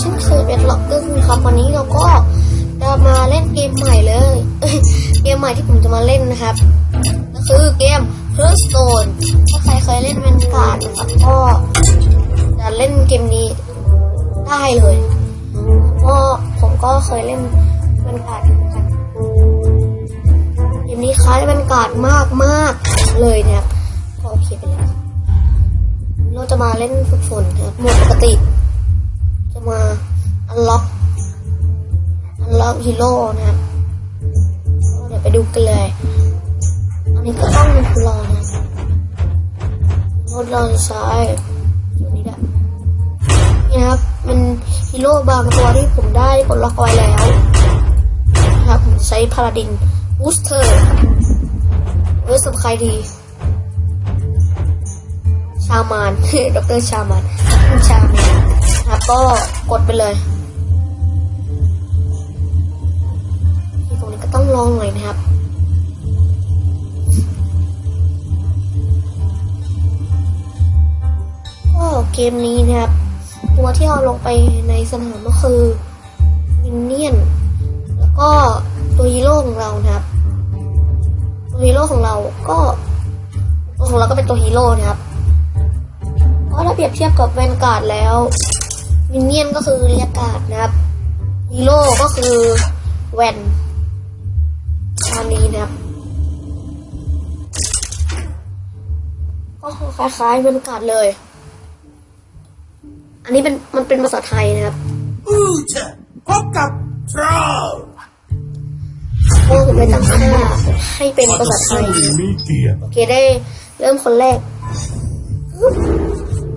เช่นเคยเป็นล็อกเกอร์ครับวันนี้เราก็จะมาเล่นเกมใหม่เลยเกมใหม่ที่ผมจะมาเล่นนะครับก็คือเกม Hearthstone ถ้าใครเคยเล่นแวนการ์ดนะครับก็จะเล่นเกมนี้ได้เลยก็ผมก็เคยเล่นแวนการ์ดเหมือนกันเกมนี้คล้ายแวนการ์ดมากมากเลยนะครับโอเคไปเลยนะครับเราจะมาเล่นฝึกฝนครับหมดปกติ มาอันล็อกอันล็อกฮีโร่นะครับเดี๋ยวไปดูกันเลยอันนี้ก็ต้องเป็นรอนะรับรถเราจะใช้ตัวนี้แหละนี่นะครับมันฮีโร่บางตัวที่ผมได้กดล็อกไว้แล้วนะครับผมใช้พาราดินบูสเตอร์เว้ยสำหรับใครดีชามานดรชามานคุณชามานนะครับ ก็กดไปเลยทีตรงนี้ก็ต้องลองหน่อยนะครับก็เกมนี้นะครับ ตัวที่เอาลงไปในสนามก็คือมินเนี่ยนแล้วก็ตัวฮีโร่ของเรานะครับตัวฮีโร่ของเราก็ตัวของเราก็เป็นตัวฮีโร่นะครับ เพราะถ้าเปรียบเทียบกับแวนการ์ดแล้ว มินเนี่ยนก็คือเรียกการ์ดนะครับฮีโร่ก็คือแวนตามนี้นะครับก็คล้ายๆแวนการ์ดเลย อันนี้เป็นมันเป็นภาษาไทยนะครับอูจะพบกับทรอลก็ผมเลยตั้งค่าให้เป็นภาษาไทยมีเกียรติโอเคได้เริ่มคนแรก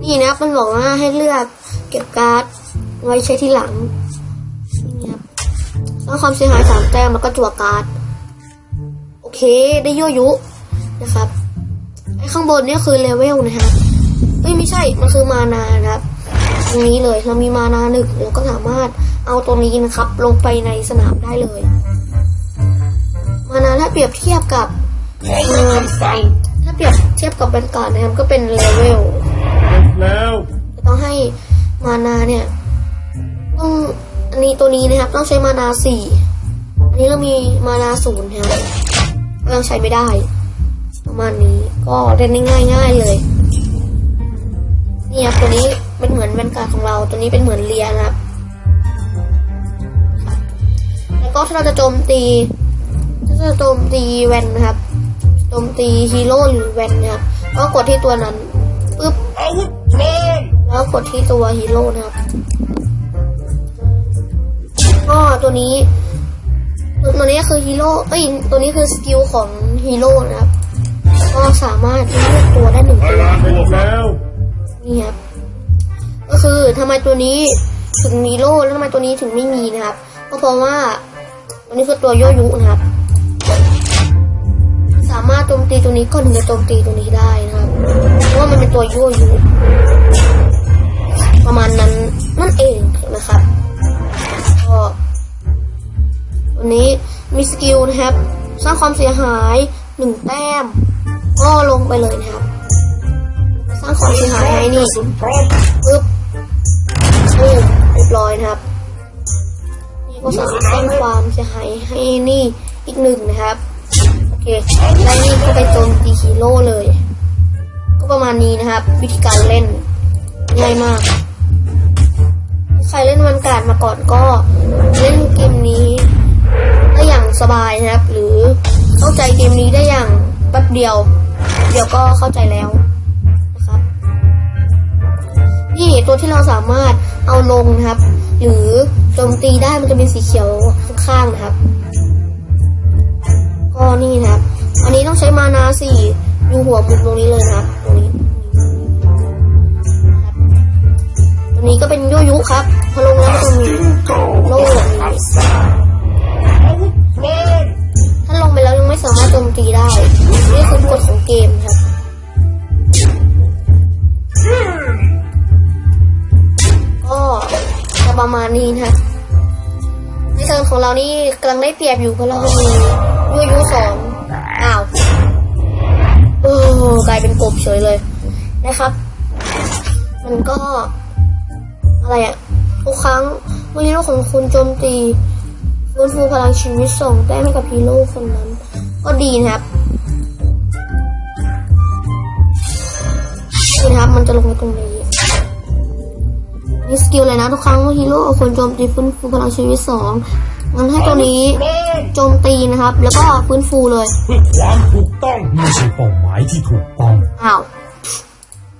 นี่นะมันบอกว่าให้เลือก เก็บการ์ดไว้ใช้ที่หลังนี่ครับสร้างความเสียหายสามแต้มแล้วก็จั่วการ์ดโอเคได้ยั่วยุนะครับไอ้ข้างบนเนี่ยคือเลเวลนะครับเอ้ยไม่ใช่มันคือมานานะครับ ตรงนี้เลยเรามีมานาหนึ่งเราก็สามารถเอาตัวนี้นะครับ ลงไปในสนามได้เลย มานาถ้าเปรียบเทียบกับขอรับคำสั่งถ้าเปรียบเทียบกับแบนการ์ดนะครับก็เป็นเลเวลแล้วจะต้องให้ มานาเนี่ยต้องอันนี้ตัวนี้นะครับ ต้องใช้มานาสี่อันนี้เรามีมานาศูนย์นะครับก็ยังใช้ไม่ได้ ประมาณนี้ก็เล่นได้ง่ายง่ายเลยนี่ครับตัวนี้เป็นเหมือนแวนการ์ดของเรา ตัวนี้เป็นเหมือนเลียนะครับแล้วก็ถ้าเราจะโจมตีถ้าจะโจมตีแวนนะครับโจมตีฮีโร่หรือแวนนะครับก็กดที่ตัวนั้นปึ๊บอาวุธพร้อม แล้วกดที่ตัวฮีโร่นะครับก็ตัวนี้ ตัวนี้คือฮีโร่เอ้ยตัวนี้คือสกิลของฮีโร่นะครับก็สามารถเลือกตัวได้หนึ่งตัวนี่ครับก็คือทำไมตัวนี้ถึงมีโล่แล้วทำไมตัวนี้ถึงไม่มีนะครับ ก็เพราะว่าตัวนี้คือตัวโยยุนะครับ สามารถโจมตีตัวนี้ก่อนจะโจมตีตัวนี้ได้นะครับเพราะว่ามันเป็นตัวโยยุ ประมาณนั้นนั่นเองนะครับก็วันนี้มีสกิลนะครับ สร้างความเสียหายหนึ่งแต้ม ก็ลงไปเลยนะครับ สร้างความเสียหายให้นี่สุนพร้อมปึ๊บเรียบร้อยนะครับนี่ก็สามารถสร้างความเสียหายให้นี่อีกหนึ่งนะครับโอเคแล้วนี่ก็ไปโจมตีฮีโร่เลย ก็ประมาณนี้นะครับ วิธีการเล่นง่ายมาก ใครเล่นวันการมาก่อนก็เล่นเกมนี้ได้อย่างสบายนะครับ หรือเข้าใจเกมนี้ได้อย่างแป๊บเดียว เดี๋ยวก็เข้าใจแล้วนะครับ นี่ตัวที่เราสามารถเอาลงนะครับ หรือโจมตีได้มันจะเป็นสีเขียวข้างๆนะครับก็นี่นะครับ อันนี้ต้องใช้มานาสี่อยู่หัวมุมตรงนี้เลยนะครับตรงนี้ นี้ก็เป็นโยยุครับ พอลงแล้วมันจะมีโก้โล่ถ้าลงไปแล้วยังไม่สามารถโจมตีได้ นี่คือกฎของเกมครับก็จะประมาณนี้นะครับในเทิร์นของเรานี่กำลังได้เปรียบอยู่เพราะเราจะมียูยูสองอ้าวโอ้กลายเป็นกบเฉยเลยนะครับ มันก็ อะไรอะทุกครั้งเมื่อฮีโร่ของคุณโจมตีฟื้นฟูพลังชีวิตส่งแต้มให้กับฮีโร่คนนั้น ก็ดีนะครับนี่นะครับ มันจะลงไปตรงนี้นี่สกิลเลยนะ ทุกครั้งเมื่อฮีโร่คนโจมตีฟื้นฟูพลังชีวิตสองงั้นให้ตัวนี้เพลิงโจมตีนะครับ แล้วก็ฟื้นฟูเลย เพื่อความถูกต้องไม่ใช่เป้าหมายที่ถูกต้องอ้าว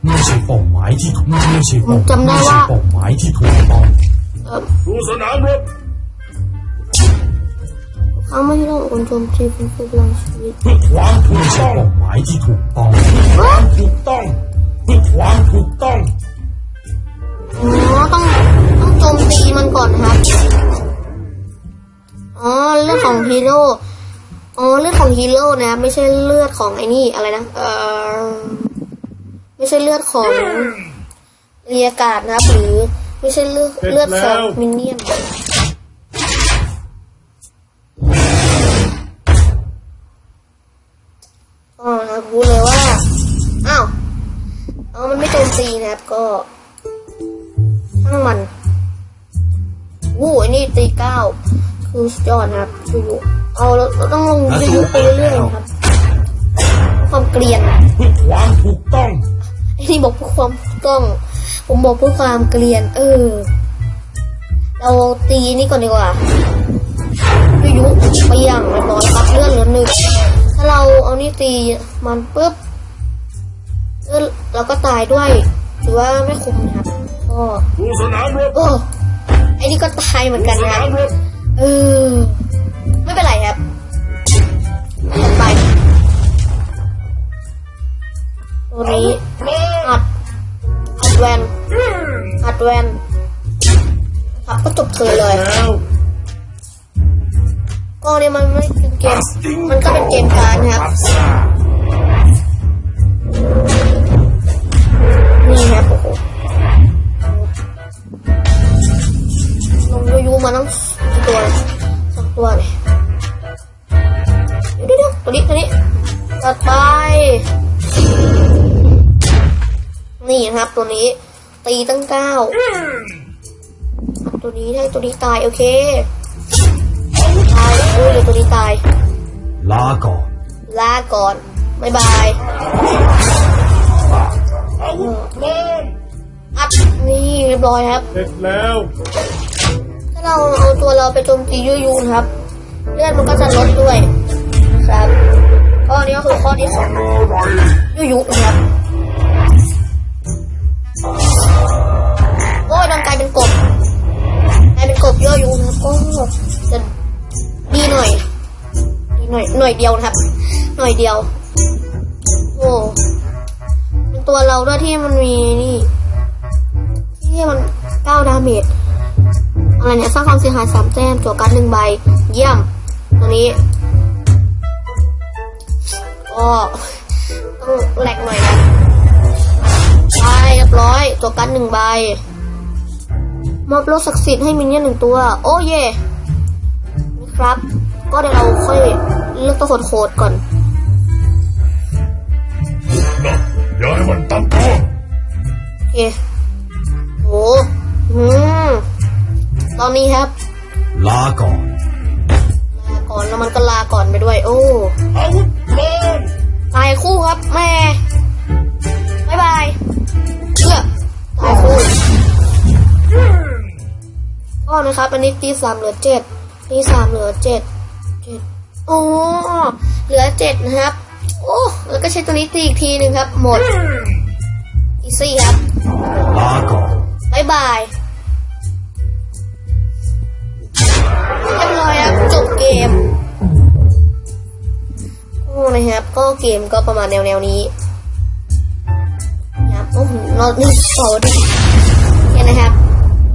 ไม่ใช่เป้าหมายที่ถูกไม่ใช่เป้าผมจำได้ไม่ใช่ว่าเป้าหมายที่ถูกต้องเออสู่สนามรบครั้งเมื่อฮีโร่คนโจมตีฟื้นฟูพลังชีวิตเพื่อความถูไม่กใช่ต้องเป้าหมายที่ถูกต้องความถูกต้องเพื่อความถูกต้อง อ๋อต้องต้องโจมตีมันก่อนนะครับ อ๋อเลือดของฮีโร่ อ๋อเลือดของฮีโร่นะ ไม่ใช่เลือดของไอ้นี่อะไรนะ เออ ไม่ใช่เลือดของเรียกาศนะครับ หรือไม่ใช่เลือดเลือดของมินเนี่ยนอ๋อนะครับรู้เลยว่า อ้าวอ๋อมันไม่โจมตีนะครับก็ช่างมันวู้ไอ้นี่ตีเก้าคือสุดยอดนะครับยูเอาเราเราต้องลงยูไปเรื่อยๆนะครับ ความเกลียนเพื่อความถูกต้องไอ้ นี่บอกเพื่อความถูกต้อง ผมบอกเพื่อความเกลียน เออ เราตีนี่ก่อนดีกว่ายูยุไปอย่างเรียบร้อยครับเลื่อนเหลือหนึ่งถ้าเราเอานี่ตีมันปุ๊บเลื่อนเราก็ตายด้วยถือว่าไม่คุ้มนะครับก็สู่สนามรบโอ้ไอ้นี่ก็ตายเหมือนกันนะครับเออไม่เป็นไรครับต่อไป ตัวนี้เพลิงอัด อัดแวน อัดแวนครับก็จบเธอเลยแล้วก็เนี่ยมันไม่เป็นเกม มันก็เป็นเกมการดนะครับ นี้ให้ตัวนี้ตายโอเคตายโอ้ยเดี๋ยวตัวนี้ตาย ลาก่อน ลาก่อนบ๊ายบายอาวุธเพลิงอัดนี่เรียบร้อยครับ เสร็จแล้ว ถ้าเราเอาตัวเราไปโจมตียูยูนะครับเลือดมันก็จะลดด้วยนะครับข้อนี้ก็คือข้อดีของยูยูนะครับ น่อยหน่อยเดียวนะครับ หน่อยเดียว โอ้เป็นตัวเราด้วยที่มันมีนี่ ที่มันเก้าดาเมจอะไรเนี่ยสร้างความเสียหายสามแต้มจั่วการดหนึ่งใบ เยี่ยม ตัวนี้ก็ต้องแหลกหน่อยนะไปเรียบร้อยจั่วการดหนึ่งใบ มอบรถศักดิ์สิทธิ์ให้มินเนี่ยนหนึ่งตัว โอ้เย่นะครับ ก็เดี๋ยวเราค่อยเลือกตัวโคตรๆก่อนนะอย่าให้มันตั้งตัวโอเคโหอืมตอนนี้ครับ ลาก่อน ลาก่อนแล้วมันก็ลาก่อนไปด้วย โอ้อาวุธเพลิงตายคู่ครับแม่บายบายเพื่อตายคู่ก็นะครับอันนี้ตีสามเหลือเจ็ดตีสามเหลือเจ็ดเจ็ด โอ้เหลือเจ็ดนะครับ โอ้ แล้วก็ใช้ตัวนี้ตีอีกทีหนึ่งครับ หมด อีซี่ครับลาก่อนบายบายเรียบร้อยครับ จบเกมโอ้นะครับ ก็เกมก็ประมาณแนวแนวนี้นะครับโอ้โหนอนนี่ต่อดิเนี่ยนะครับ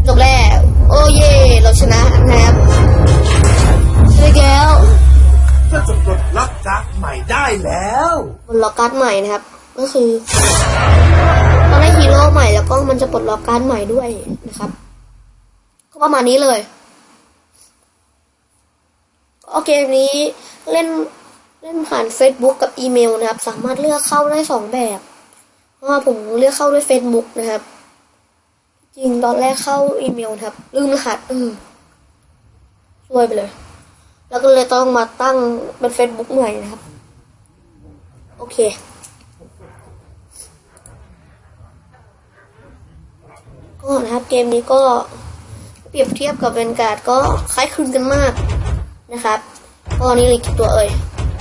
จบแล้ว โอ้เย่เราชนะนะครับชนะแล้ว ก็จะปลดล็อกจากใหม่ได้แล้วปลดล็อกการ์ดใหม่นะครับ ก็คือต้องได้ฮีโร่ใหม่แล้วก็มันจะปลดล็อกการ์ดใหม่ด้วยนะครับ ก็ประมาณนี้เลย โอเคนี้เล่นเล่นผ่าน Facebook กับอีเมลนะครับ สามารถเลือกเข้าได้สองแบบเพราะว่าผมเลือกเข้าด้วย Facebook นะครับ จริงตอนแรกเข้าอีเมลครับ ลืมรหัสเออซวยไปเลย แล้วก็เลยต้องมาตั้งเป็น Facebook ใหม่นะครับ โอเค ก็นะครับเกมนี้ก็เปรียบเทียบกับเวนการ์ดก็คล้ายคลึงกันมากนะครับ ก็นี่เลยกี่ตัวเอ่ย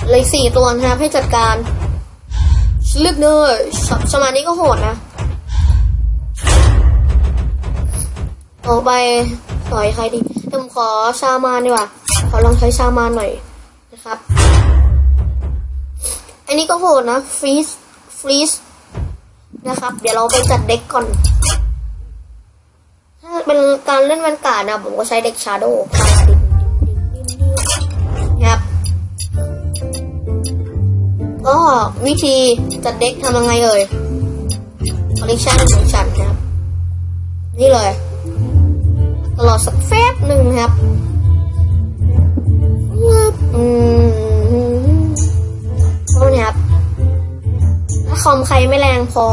เลยสี่ตัวนะครับให้จัดการเลือกเลยสสมานี้ก็โหดนะ ต่อไปต่อยใครดีผมขอชามานดีกว่า ขอลองใช้ชามาหน่อยนะครับ อันนี้ก็โหดนะฟรีสฟรีสนะครับ เดี๋ยวเราไปจัดเด็กก่อน ถ้าเป็นการเล่นแวนกาดนะ ผมก็ใช้เด็กชาโดว์ครับก็วิธีจัดเด็กทำยังไงเอ่ยคอลเลคชันของฉันครับ นี่เลย ตลอดสักแฟบหนึ่งครับ อืมโทษนะครับ ถ้าคอมใครไม่แรงพอ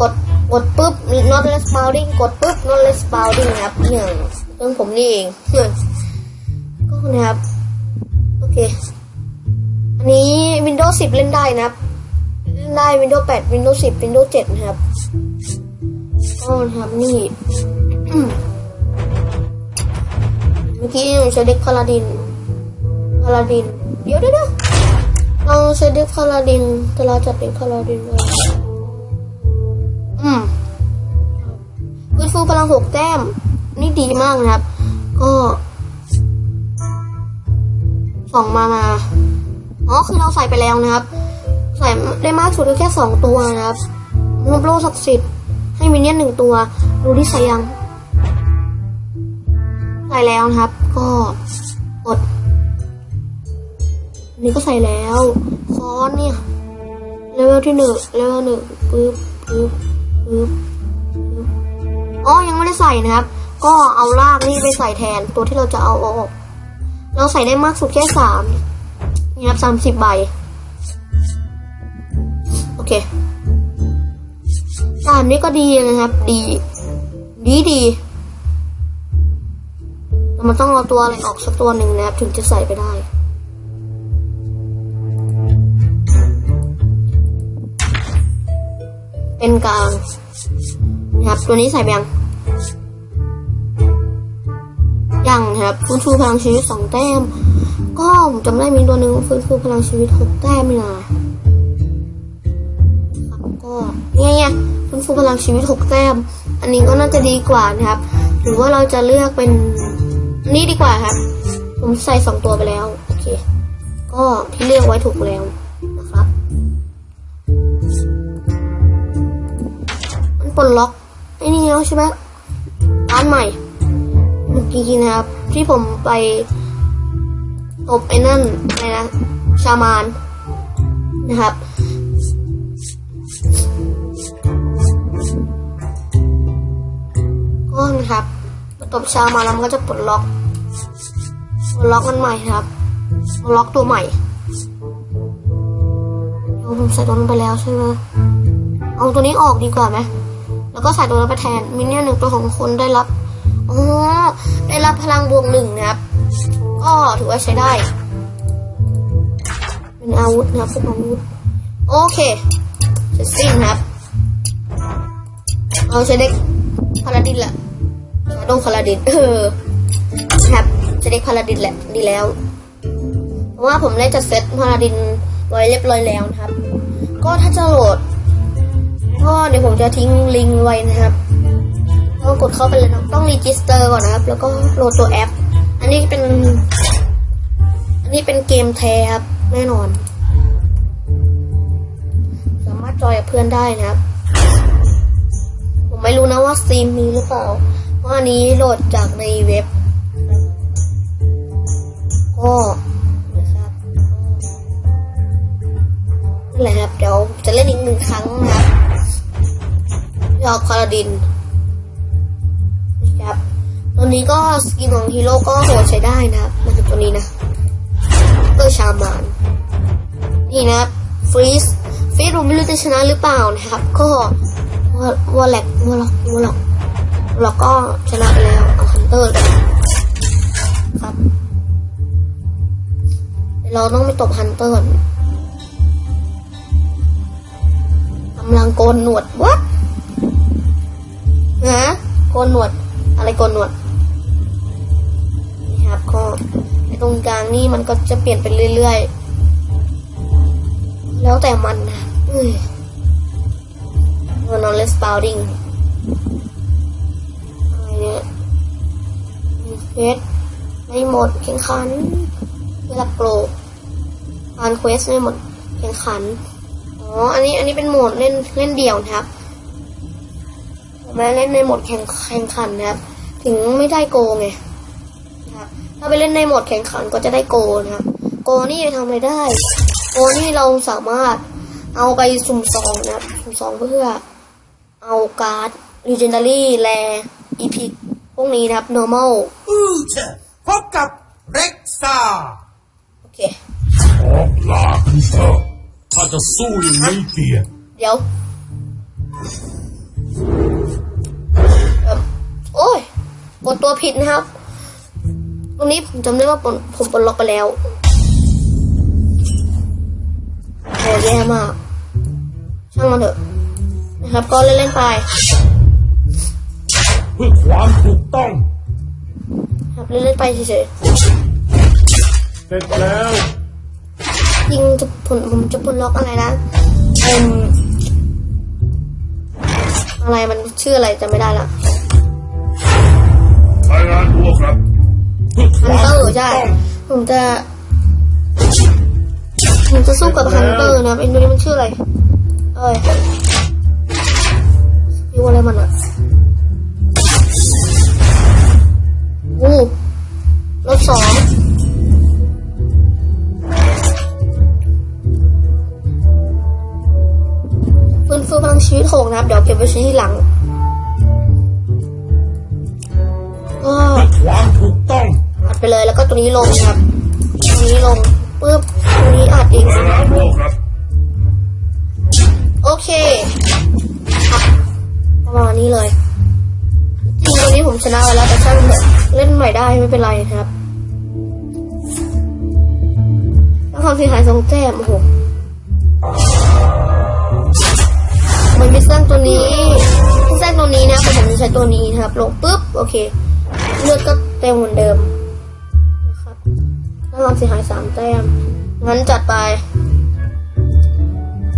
กดกดปุ๊บ not responding กดปุ๊บ not responding ครับอย่างเรื่องผมนี่เองเพื่อนก็นะครับ โอเค อันนี้ Windows 10 เล่นได้นะครับ เล่นได้ Windows 8 Windows 10 Windows 7 นะครับ ก็นะครับนี่ เมื่อกี้ใช้เด็กพาลาดินาลาดิน เดี๋ยวเดี๋ยวเดี๋ยวเราใช้เด็กพาลาดินแต่เราจัดเด็กพาลาดินไว้อืมฟื้นฟูพลังหกแต้ม นี่ดีมากนะครับ ก็สองมามาอ๋อคือเราใส่ไปแล้วนะครับ ใส่ได้มากสุดก็แค่สองตัวนะครับรวบโลศักดิ์สิทธิ์ให้มินเนี่ยนหนึ่งตัว ดูที่ใส่ยัง ใส่แล้วนะครับ ก็ นนี้ก็ใส่แล้วคอนเนี่ยเลเวลที่หนึ่งเลเวลหนึ่งปึ๊บปึ๊บปึ๊บปึ๊บอ๋อยังไม่ได้ใส่นะครับ ก็เอาลากนี่ไปใส่แทนตัวที่เราจะเอาออก เราใส่ได้มากสุดแค่สามนี่ครับสามสิบใบ โอเคสามนี้ก็ดีนะครับ ดี ดีดีแต่มันต้องเอาตัวอะไรออกสักตัวหนึ่งนะครับ ถึงจะใส่ไปได้ เป็นกลางนะครับตัวนี้ใส่ไปยังยังนะครับฟื้นฟูพลังชีวิตสองแต้ม ก็ผมจำได้มีตัวหนึ่งฟื้นฟูพลังชีวิตหกแต้มนี่นะครับก็เนี่ยเนี่ยฟื้นฟูพลังชีวิตหกแต้ม อันนี้ก็น่าจะดีกว่านะครับหรือว่าเราจะเลือกเป็นนี่ดีกว่าครับ ผมใส่สองตัวไปแล้ว โอเค ก็ที่เลือกไว้ถูกแล้ว ปลดล็อกไอ้นี่แล้วใช่ไหมร้านใหม่เมื่อกี้นะครับ ที่ผมไปตบไอ้นั่นอะไรนะชามานนะครับก็นะครับมาตบชามานแล้วมันก็จะปลดล็อกปลดล็อกมันใหม่ครับปลดล็อกตัวใหม่เดี๋ยวผมใส่ตัวนั้นไปแล้วใช่ไหมเอาตัวนี้ออกดีกว่าไหม แล้วก็ใส่ตัวนั้นไปแทนมินเนี่ยนหนึ่งตัวของคนได้รับอ๋อได้รับพลังบวกหนึ่งนะครับ ก็ถือว่าใช้ได้ เป็นอาวุธนะครับเป็นอาวุธ โอเคเสร็จสิ้นครับเอาใช้เด็กพาราดินแหละชาโดว์พาราดินเออนะครับใช้เด็กพาราดินแหละดีแล้วเพราะว่าผมได้จัดเซตพาราดินไว้เรียบร้อยแล้วนะครับ ก็ถ้าจะโหลด ก็เดี๋ยวผมจะทิ้งลิงก์ไว้นะครับต้องกดเข้าไปเลยนะต้องรีจิสเตอร์ก่อนนะครับ แล้วก็โหลดตัวแอป อันนี้เป็น อันนี้เป็นเกมแท้ครับ แน่นอน สามารถจอยกับเพื่อนได้นะครับ ผมไม่รู้นะว่าสตรีมมีหรือเปล่า เพราะอันนี้โหลดจากในเว็บ ก็นะครับนั่นแหละครับ เดี๋ยวจะเล่นอีกหนึ่งครั้งนะครับ ยอพาราดินนะครับตัวนี้ก็สกินของฮีโร่ก็โหดใช้ได้นะครับมันคือตัวนี้นะเตอชามานนี่นะครับฟรีสฟรีสผมไม่รู้จะชนะหรือเปล่านะครับ ก็วอลแลกวอลล็อกวอลล็อกเราก็ชนะไปแล้วเอาฮันเตอร์กันครับเดี๋ยวเราต้องไปตบฮันเตอร์ก่อนกำลังโกนหนวดวัด นะโกนหนวด อะไรโกนหนวดนี่ครับก็ตรงกลางนี่มันก็จะเปลี่ยนไปเรื่อยๆ แล้วแต่มันนะเอ้ยมันนอนเลสปาวดิ้งอะไรเนี่ยมีเควสไม่หมดแข่งขันเวลาโปรผ่านเควสไม่หมดแข่งขัน อ๋อ อันนี้อันนี้เป็นโหมดเล่นเล่นเดี่ยวนะครับ มไม่ได้เล่นในโหมดแข่งแข่งขันนะครับ ถึงไม่ได้โกไงนะครับถ้าไปเล่นในโหมดแข่งขันก็จะได้โกนะครับ โกนี่ทำอะไรได้ โกนี่เราสามารถเอาไปสุ่มซองนะครับสุ่มซองเพื่อเอาการ์ด legendary แร epic พวกนี้นะครับ normal อือเชะพบกับเร็กซ่าโอเคออกลาคุณเถอะถ้าจะสู้อย่างนี้เกียรติเดี๋ยวเอิ่ม โอ้ยกดตัวผิดนะครับ ตรงนี้ผมจำได้ว่าผมผมปลดล็อกไปแล้วโอ้แย่มาก ช่างมันเถอะ นะครับ ก็เล่นๆไปเพื่อความถูกต้อง ครับเล่นๆไปเฉยเสร็จแล้วๆยิงจะผลผมจะปลดล็อกอะไรนะเอ็ม อะไรมันชื่ออะไรจำไม่ได้ละรายงานตัวครับเพื่อคฮันวามเตอถูร์กใช่ต้องผมจะ ผมจะสู้กับฮันเตอร์นะไอ้ตัวนี้มันชื่ออะไร เอ้ยยูอะไรมันอะอู้รถสอง ฟูพลังชีวิตหกนะครับ เดี๋ยวเก็บไว้ใช้ที่หลังก็เพื่อความถูกต้องอัดไปเลยแล้วก็ตัวนี้ลงครับตัวนี้ลงปึ๊บตัวนี้อัดอีกรายงานตัวครับโอเคอะประมาณนี้เลยจริงตัวนี้ผมชนะไปแล้วแต่ช่างเถอะเล่นใหม่ได้ไม่เป็นไรนะครับแล้วความเสียหายสองแต้มโอ้โห มันไม่สร้างตัวนี้ไม่สร้างตัวนี้นะต่ผมจะใช้ตัวนี้นะครับ ลงปุ๊บโอเค เลือดก็เต็มเหมือนเดิมนะครับแล้วความเสียหายสามแต้มงั้นจัดไป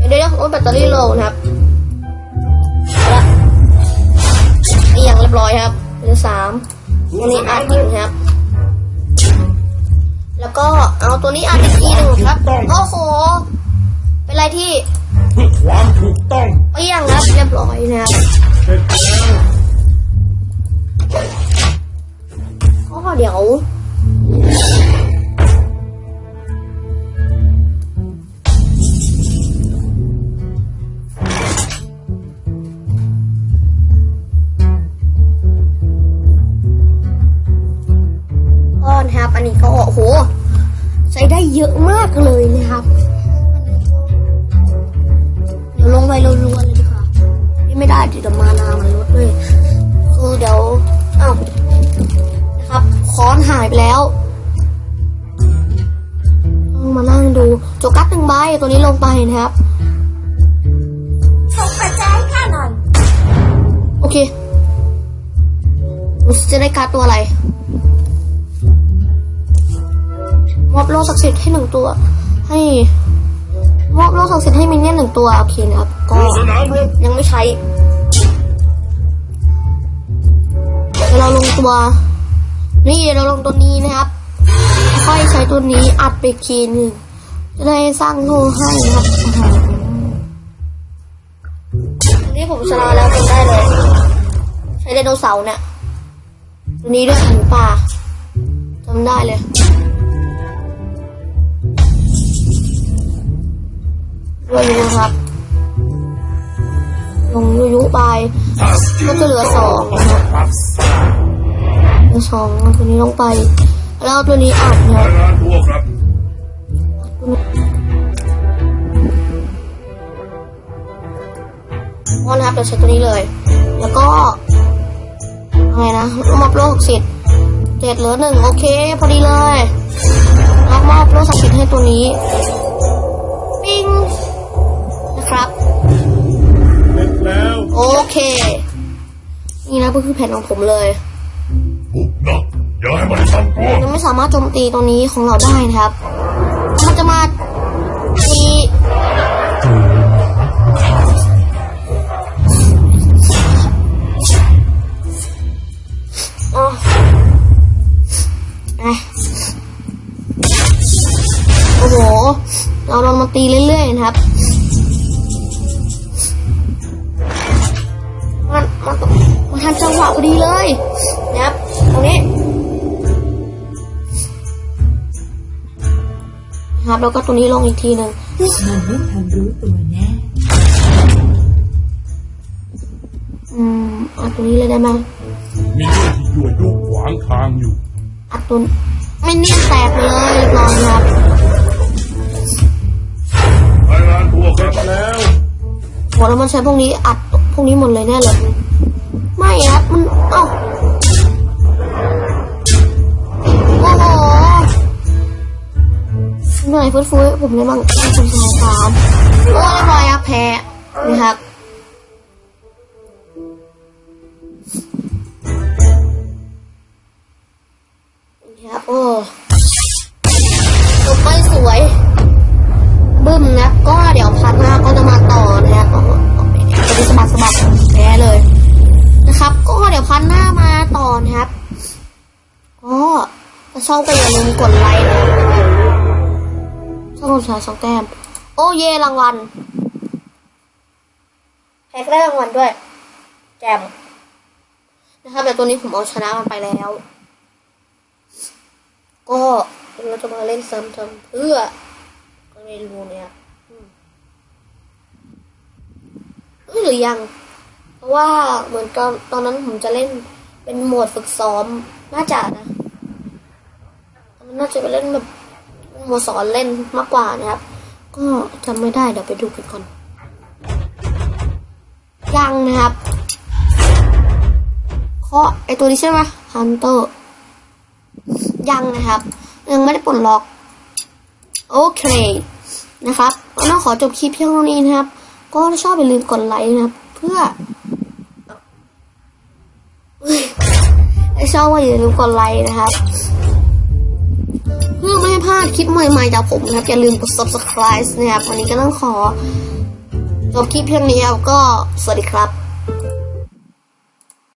เดี๋ยวโอ้แบตเตอรี่โลนะครับละนี่อย่างเรียบร้อยครับเหลือสามตัวนี้อัดอีกนครับ แล้วก็เอาตัวนี้อัดอีกทีหนึ่งครับโอ้โหเป็นไรที่ พื่อความถูกต้องเปี้ยงครับเรียบร้อยนะครับเสร็จแล้วก็เดี๋ยวก็นครับอันนี้ก็โอ้โห ใช้ได้เยอะมากเลยนะครับ นี่ไม่ได้เดี๋ยวมานามันลดเลยคือเดี๋ยวอ้าวนะครับค้อนหายไปแล้วต้องมานั่งดูโจกัสหนึ่งใบตัวนี้ลงไปนะครับส่งปัจจัยให้ข้าหน่อยโอเคมันจะได้การ์ดตัวอะไรมอบโลศักดิ์สิทธิ์ให้หนึ่งตัว ให้มอบโลศักดิ์สิทธิ์ให้มินเนี่ยนหนึ่งตัวโอเคนะครับก็ดูสนามรบยังไม่ใช้ ดี๋ยวเราลงตัว นี่เราลงตัวนี้นะครับ ค่อยใช้ตัวนี้อัดไปอีกทีหนึ่งจะได้สร้างโง่ให้นะครับอันนี้ผมชนะแล้วเป็นได้เลย ใช้ไดโนเสาร์เนี่ยตัวนี้ด้วยหมูป่าจำได้เลยด้วยยุครับ ลงยุยุไป ก็จะเหลือสองนะครับรับทราบเหลือสองเอาตัวนี้ลงไป แล้วตัวนี้อัดนะคราบยงานตัวครับนะครับเราใช้ตัวนี้เลย แล้วก็ไงนะมอบโลกสิทธิ์เจ็ดเหลือหนึ่งโอเค พอดีเลยรับมอบโลกศักดิ์สิทธิ์ให้ตัวนี้ เค นี่นะก็คือแผนของผมเลยบุกนะอย่าให้มันทำตัวยังไม่สามารถโจมตีตรงนี้ของเราได้นะครับ มันจะมาตีตื่นข้าสิอ๋อไอะโอ้โห เราลองมาตีเรื่อยๆนะครับ มันมันมันทันจังหวะพอดีเลยนะครับตรงนี้นะครับแล้วก็ตัวนี้ลงอีกทีหนึ่งมันไม่ทันรู้ตัวแน่อืมอัดตัวนี้เลยได้ไหมมีเรื่องที่ยั่วยุขวางทางอยู่อัดตัวไม่เนียนแตกไปเลยเรียบร้อยครับรายงานตัวครับแล้วโหแล้วมันใช้พวกนี้อัดพวกนี้หมดเลยแน่เลย ไม่ครับมันเอ้าโอ้โหเหนื่อยฟื้นฟูผมเลยบ้างหนึ่งสองสามโอ้ยบอยครับแพ้นะครับนี่ครับโอ้จบไม่สวยบึ้มนะก็เดี๋ยวพันหน้าก็จะมาต่อนะครับโอ้โหจะมีสบัดสะบัดแพ้เลย ครับ ก็เดี๋ยวพันหน้ามาต่อนะครับก็ชอบก็อย่าลืมกดไลค์นะช่องของชายสองแต้ม โอ้เย่รางวัลแพ็กได้รางวัลด้วย แจมนะครับแต่ตัวนี้ผมเอาชนะมันไปแล้ว ก็เราจะมาเล่นซ้ำๆเพื่อก็ไม่รู้เนี่ยอืมเอ้ยหรือยัง เพราะว่าเหมือนตอนตอนนั้นผมจะเล่นเป็นโหมดฝึกซ้อมน่าจะนะมันน่าจะไปเล่นแบบโหมดสอนเล่นมากกว่านะครับ ก็จำไม่ได้เดี๋ยวไปดูกันก่อนยังนะครับเพราะไอตัวนี้ใช่ไหมฮันเตอร์ยังนะครับ ยังไม่ได้ปลดล็อก โอเคนะครับก็ต้องขอจบคลิปเพียงเท่านี้นะครับ ก็ถ้าชอบอย่าลืมกดไลค์นะครับ เพื่อ ถ้าชอบก็อย่าลืมกดไลค์นะครับ เพื่อไม่ให้พลาดคลิปใหม่ๆจากผมนะครับ อย่าลืมกด subscribe นะครับ วันนี้ก็ต้องขอจบคลิปเพียงนี้ครับก็สวัสดีครับ